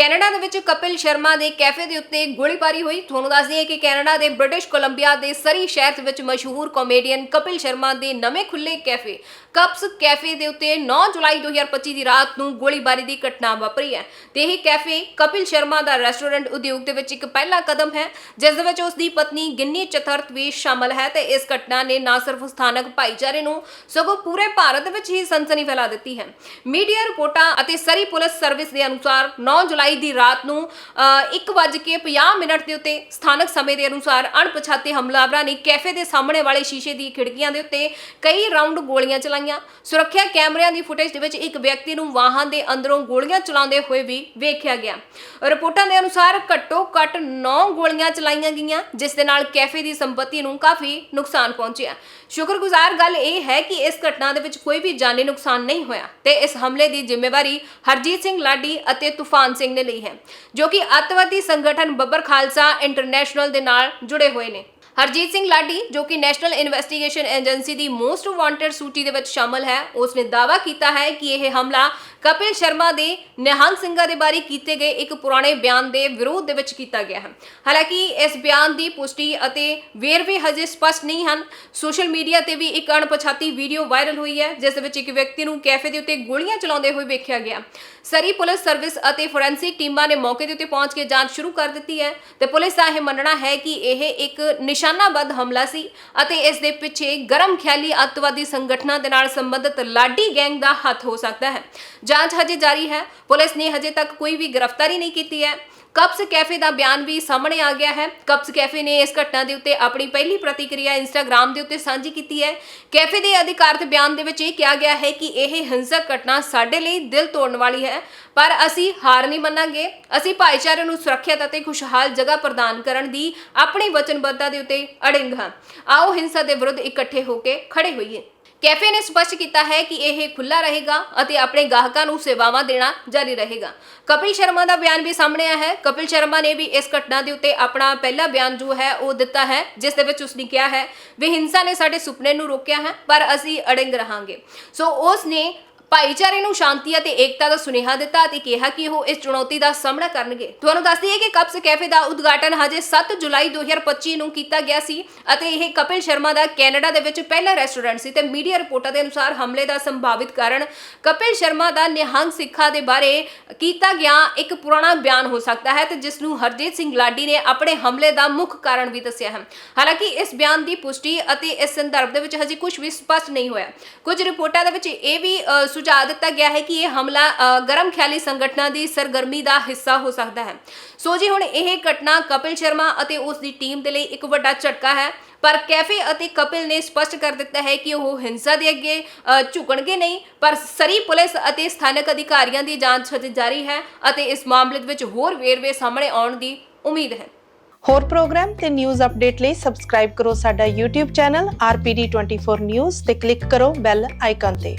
Canada ਦੇ ਵਿੱਚ ਕਪਿਲ ਸ਼ਰਮਾ ਦੇ ਕੈਫੇ ਦੇ ਉੱਤੇ ਗੋਲੀਬਾਰੀ ਹੋਈ। ਤੁਹਾਨੂੰ ਦੱਸ ਦਈਏ ਕਿ ਕੈਨੇਡਾ ਦੇ ਬ੍ਰਿਟਿਸ਼ ਕੋਲੰਬੀਆ ਦੇ ਸਰੀ ਸ਼ਹਿਰ ਦੇ ਵਿੱਚ ਮਸ਼ਹੂਰ ਕਾਮੇਡੀਅਨ ਕਪਿਲ ਸ਼ਰਮਾ ਦੇ ਨਵੇਂ ਖੁੱਲੇ ਕੈਫੇ, ਕਪਸ ਕੈਫੇ ਦੇ ਉੱਤੇ 9 ਜੁਲਾਈ 2025 ਦੀ ਰਾਤ ਨੂੰ ਗੋਲੀਬਾਰੀ ਦੀ ਘਟਨਾ ਵਾਪਰੀ ਹੈ। ਤੇ ਇਹ ਕੈਫੇ ਕਪਿਲ ਸ਼ਰਮਾ ਦਾ ਰੈਸਟੋਰੈਂਟ ਉਦਯੋਗ ਦੇ ਵਿੱਚ ਇੱਕ ਪਹਿਲਾ ਕਦਮ ਹੈ, ਜਿਸ ਦੇ ਵਿੱਚ ਉਸ ਦੀ ਪਤਨੀ ਗਿੰਨੀ ਚਤਰਥ ਵੀ ਸ਼ਾਮਲ ਹੈ ਤੇ ਇਸ ਘਟਨਾ ਨੇ ਨਾ ਸਿਰਫ ਸਥਾਨਕ ਭਾਈਚਾਰੇ ਨੂੰ, ਸਗੋਂ ਪੂਰੇ ਭਾਰਤ ਵਿੱਚ ਹੀ ਸਨਸਨੀ ਫੈਲਾ ਦਿੱਤੀ ਹੈ। ਮੀਡੀਆ ਰਿਪੋਰਟਾਂ ਅਤੇ ਸਰੀ ਪੁਲਿਸ ਸਰਵਿਸ ਦੇ ਅਨੁਸਾਰ 9 ਜੁਲਾਈ ਦੀ ਰਾਤ ਨੂੰ 1:50 ਮਿੰਟ ਦੇ ਉੱਤੇ ਸਥਾਨਕ ਸਮੇਂ ਦੇ ਅਨੁਸਾਰ ਅਣਪਛਾਤੇ ਹਮਲਾਵਰਾਂ ਨੇ ਕੈਫੇ ਦੇ ਸਾਹਮਣੇ ਵਾਲੇ ਸ਼ੀਸ਼ੇ ਦੀ ਖਿੜਕੀਆਂ ਦੇ ਉੱਤੇ ਕਈ ਰਾਉਂਡ ਗੋਲੀਆਂ ਚਲਾਈਆਂ। ਸੁਰੱਖਿਆ ਕੈਮਰਿਆਂ ਦੀ ਫੁਟੇਜ ਦੇ ਵਿੱਚ ਇੱਕ ਵਿਅਕਤੀ ਨੂੰ ਵਾਹਨ ਦੇ ਅੰਦਰੋਂ ਗੋਲੀਆਂ ਚਲਾਉਂਦੇ ਹੋਏ ਵੀ ਵੇਖਿਆ ਗਿਆ। ਰਿਪੋਰਟਾਂ ਦੇ ਅਨੁਸਾਰ ਘੱਟੋ ਘੱਟ 9 ਗੋਲੀਆਂ ਚਲਾਈਆਂ ਗਈਆਂ, ਜਿਸ ਦੇ ਨਾਲ ਕੈਫੇ ਦੀ ਸੰਪਤੀ ਨੂੰ ਕਾਫੀ ਨੁਕਸਾਨ ਪਹੁੰਚਿਆ। ਸ਼ੁਕਰਗੁਜ਼ਾਰ ਗੱਲ ਇਹ ਹੈ ਕਿ ਇਸ ਘਟਨਾ ਦੇ ਵਿੱਚ ਕੋਈ ਵੀ ਜਾਨੀ ਨੁਕਸਾਨ ਨਹੀਂ ਹੋਇਆ ਤੇ ਇਸ ਹਮਲੇ ਦੀ ਜ਼ਿੰਮੇਵਾਰੀ ਹਰਜੀਤ ਸਿੰਘ ਲਾਡੀ ਅਤੇ ਤੂਫਾਨ ਸਿੰਘ ਨੇ ਲਈ ਹੈ, ਜੋ ਕਿ ਅੱਤਵਾਦੀ ਸੰਗਠਨ ਬੱਬਰ ਖਾਲਸਾ ਇੰਟਰਨੈਸ਼ਨਲ ਦੇ ਨਾਲ ਜੁੜੇ ਹੋਏ ਨੇ। ਹਰਜੀਤ ਸਿੰਘ ਲਾਡੀ, ਜੋ ਕਿ ਨੈਸ਼ਨਲ ਇਨਵੈਸਟੀਗੇਸ਼ਨ ਏਜੰਸੀ ਦੀ ਮੋਸਟ ਵਾਂਟਡ ਸੂਚੀ ਦੇ ਵਿੱਚ ਸ਼ਾਮਲ ਹੈ ਉਸ ਨੇ ਦਾਅਵਾ ਕੀਤਾ ਹੈ ਕਿ ਇਹ ਹਮਲਾ ਕਪਿਲ ਸ਼ਰਮਾ ਦੇ ਨਿਹੰਗ ਸਿੰਘਾਂ ਦੇ ਬਾਰੇ ਕੀਤੇ ਗਏ ਇੱਕ ਪੁਰਾਣੇ ਬਿਆਨ ਦੇ ਵਿਰੋਧ ਦੇ ਵਿੱਚ ਕੀਤਾ ਗਿਆ ਹੈ। ਹਾਲਾਂਕਿ ਇਸ ਬਿਆਨ ਦੀ ਪੁਸ਼ਟੀ ਅਤੇ ਵੇਰਵੇ ਹਜੇ ਸਪਸ਼ਟ ਨਹੀਂ ਹਨ। ਸੋਸ਼ਲ ਮੀਡੀਆ ਤੇ ਵੀ ਇੱਕ ਅਣਪਛਾਤੀ ਵੀਡੀਓ ਵਾਇਰਲ ਹੋਈ ਹੈ, ਜਿਸ ਵਿੱਚ ਇੱਕ ਵਿਅਕਤੀ ਨੂੰ ਕੈਫੇ ਦੇ ਉੱਤੇ ਗੋਲੀਆਂ ਚਲਾਉਂਦੇ ਹੋਏ ਵੇਖਿਆ ਗਿਆ। ਸਰੀ ਪੁਲਿਸ ਸਰਵਿਸ ਅਤੇ ਫੋਰੈਂਸਿਕ ਟੀਮਾਂ ਨੇ ਮੌਕੇ ਦੇ ਉੱਤੇ ਪਹੁੰਚ ਕੇ ਜਾਂਚ ਸ਼ੁਰੂ ਕਰ ਦਿੱਤੀ ਹੈ ਤੇ ਪੁਲਿਸ ਦਾ ਇਹ ਮੰਨਣਾ ਹੈ ਕਿ ਇਹ ਇੱਕ ਨਿਸ਼ਾਨਾਬੱਧ ਹਮਲਾ ਸੀ ਅਤੇ ਇਸ ਦੇ ਪਿੱਛੇ ਗਰਮ ਖਿਆਲੀ ਅੱਤਵਾਦੀ ਸੰਗਠਨਾਂ ਦੇ ਨਾਲ ਸੰਬੰਧਿਤ ਲਾਡੀ ਗੈਂਗ ਦਾ ਹੱਥ ਹੋ ਸਕਦਾ ਹੈ ਜਾਂਚ ਹਜੇ ਜਾਰੀ ਹੈ। ਪੁਲਿਸ ਨੇ ਹਜੇ ਤੱਕ ਕੋਈ ਵੀ ਗ੍ਰਿਫਤਾਰੀ ਨਹੀਂ ਕੀਤੀ ਹੈ। ਕਪਸ ਕੈਫੇ ਦਾ ਬਿਆਨ ਵੀ ਸਾਹਮਣੇ ਆ ਗਿਆ ਹੈ। ਕਪਸ ਕੈਫੇ ਨੇ ਇਸ ਘਟਨਾ ਦੇ ਉੱਤੇ ਆਪਣੀ ਪਹਿਲੀ ਪ੍ਰਤੀਕਿਰਿਆ ਇੰਸਟਾਗ੍ਰam ਦੇ ਉੱਤੇ ਸਾਂਝੀ ਕੀਤੀ ਹੈ। ਕੈਫੇ ਦੇ ਅਧਿਕਾਰਤ ਬਿਆਨ ਦੇ ਵਿੱਚ ਇਹ ਕਿਹਾ ਗਿਆ ਹੈ ਕਿ ਇਹ ਹਿੰਸਕ ਘਟਨਾ ਸਾਡੇ ਲਈ ਦਿਲ ਤੋੜਨ ਵਾਲੀ ਹੈ। ਪਰ ਅਸੀਂ ਹਾਰ ਨਹੀਂ ਮੰਨਾਂਗੇ। ਅਸੀਂ ਭਾਈਚਾਰੇ ਨੂੰ ਸੁਰੱਖਿਅਤ ਅਤੇ ਖੁਸ਼ਹਾਲ ਜਗ੍ਹਾ ਪ੍ਰਦਾਨ ਕਰਨ ਦੀ ਆਪਣੀ ਵਚਨਬੱਧਤਾ ਦੇ ਉੱਤੇ ਅੜਿੰਗ ਹਾਂ। ਆਓ ਹਿੰਸਾ ਦੇ ਵਿਰੁੱਧ ਇਕੱਠੇ ਹੋ ਕੇ ਖੜੇ ਹੋਈਏ। ਕੈਫੇ ਨੇ ਸਪਸ਼ਟ ਕੀਤਾ ਹੈ ਕਿ ਇਹ ਖੁੱਲਾ ਰਹੇਗਾ ਅਤੇ ਆਪਣੇ ਗਾਹਕਾਂ ਨੂੰ ਸੇਵਾਵਾਂ ਦੇਣਾ ਜਾਰੀ ਰਹੇਗਾ। ਕਪਿਲ ਸ਼ਰਮਾ ਦਾ ਬਿਆਨ ਵੀ ਸਾਹਮਣੇ ਆਇਆ ਹੈ। ਕਪਿਲ ਸ਼ਰਮਾ ਨੇ ਵੀ ਇਸ ਘਟਨਾ ਦੇ ਉੱਤੇ ਆਪਣਾ ਪਹਿਲਾ ਬਿਆਨ ਜੋ ਹੈ ਉਹ ਦਿੱਤਾ ਹੈ, ਜਿਸ ਦੇ ਵਿੱਚ ਉਸਨੇ ਕਿਹਾ ਹੈ ਵੀ ਹਿੰਸਾ ਨੇ ਸਾਡੇ ਸੁਪਨੇ ਨੂੰ ਰੋਕਿਆ ਹੈ, ਪਰ ਅਸੀਂ ਅੜਿੰਗ ਰਹਾਂਗੇ। ਸੋ ਉਸ ਨੇ ਭਾਈਚਾਰੇ ਨੂੰ ਸ਼ਾਂਤੀ ਅਤੇ ਏਕਤਾ ਦਾ ਸੁਨੇਹਾ ਦਿੱਤਾ ਅਤੇ ਕਿਹਾ ਕਿ ਉਹ ਇਸ ਚੁਣੌਤੀ ਦਾ ਸਾਹਮਣਾ ਕਰਨਗੇ। ਤੁਹਾਨੂੰ ਦੱਸ ਦਈਏ ਕਿ ਕਪਸ ਕੈਫੇ ਦਾ ਉਦਘਾਟਨ ਹਜੇ 7 ਜੁਲਾਈ 2025 ਨੂੰ ਕੀਤਾ ਗਿਆ ਸੀ ਅਤੇ ਇਹ ਕਪਿਲ ਸ਼ਰਮਾ ਦਾ ਕੈਨੇਡਾ ਦੇ ਵਿੱਚ ਪਹਿਲਾ ਰੈਸਟੋਰੈਂਟ ਸੀ ਤੇ ਮੀਡੀਆ ਰਿਪੋਰਟਾਂ ਦੇ ਅਨੁਸਾਰ ਹਮਲੇ ਦਾ ਸੰਭਾਵਿਤ ਕਾਰਨ ਕਪਿਲ ਸ਼ਰਮਾ ਦਾ ਨਿਹੰਗ ਸਿੱਖਾਂ ਦੇ ਬਾਰੇ ਕੀਤਾ ਗਿਆ ਇੱਕ ਪੁਰਾਣਾ ਬਿਆਨ ਹੋ ਸਕਦਾ ਹੈ ਤੇ ਜਿਸ ਨੂੰ ਹਰਜੀਤ ਸਿੰਘ ਲਾਡੀ ਨੇ ਆਪਣੇ ਹਮਲੇ ਦਾ ਮੁੱਖ ਕਾਰਨ ਵੀ ਦੱਸਿਆ ਹੈ। ਹਾਲਾਂਕਿ ਇਸ ਬਿਆਨ ਦੀ ਪੁਸ਼ਟੀ ਅਤੇ ਇਸ ਸੰਦਰਭ ਦੇ ਵਿੱਚ ਹਜੇ ਕੁਝ ਵੀ ਸਪਸ਼ਟ ਨਹੀਂ ਹੋਇਆ। ਕੁਝ ਰਿਪੋਰਟਾਂ ਦੇ ਵਿੱਚ ਇਹ ਵੀ ਸੁਝਾਅ ਦਿੱਤਾ ਗਿਆ ਹੈ ਕਿ ਇਹ ਹਮਲਾ ਗਰਮ ਖਿਆਲੀ ਸੰਗਠਨਾਂ ਦੀ ਸਰਗਰਮੀ ਦਾ ਹਿੱਸਾ ਹੋ ਸਕਦਾ ਹੈ। ਸੋ ਜੀ, ਹੁਣ ਇਹ ਘਟਨਾ ਕਪਿਲ ਸ਼ਰਮਾ ਅਤੇ ਉਸ ਦੀ ਟੀਮ ਦੇ ਲਈ ਇੱਕ ਵੱਡਾ ਝਟਕਾ ਹੈ। ਪਰ ਕੈਫੇ ਅਤੇ ਕਪਿਲ ਨੇ ਸਪਸ਼ਟ ਕਰ ਦਿੱਤਾ ਹੈ ਕਿ ਉਹ ਹਿੰਸਾ ਦੇ ਅੱਗੇ ਝੁਕਣਗੇ ਨਹੀਂ। ਪਰ ਸਰੀ ਪੁਲਿਸ ਅਤੇ ਸਥਾਨਕ ਅਧਿਕਾਰੀਆਂ ਦੀ ਜਾਂਚ ਹਜੇ ਜਾਰੀ ਹੈ ਅਤੇ ਇਸ ਮਾਮਲੇ ਵਿੱਚ ਹੋਰ ਵੇਰਵੇ ਸਾਹਮਣੇ ਆਉਣ ਦੀ ਉਮੀਦ ਹੈ। ਹੋਰ ਪ੍ਰੋਗਰਾਮ ਤੇ ਨਿਊਜ਼ ਅਪਡੇਟ ਲਈ ਸਬਸਕ੍ਰਾਈਬ ਕਰੋ ਸਾਡਾ YouTube ਚੈਨਲ RPD24 News ਤੇ ਕਲਿੱਕ ਕਰੋ ਬੈਲ ਆਈਕਨ ਤੇ।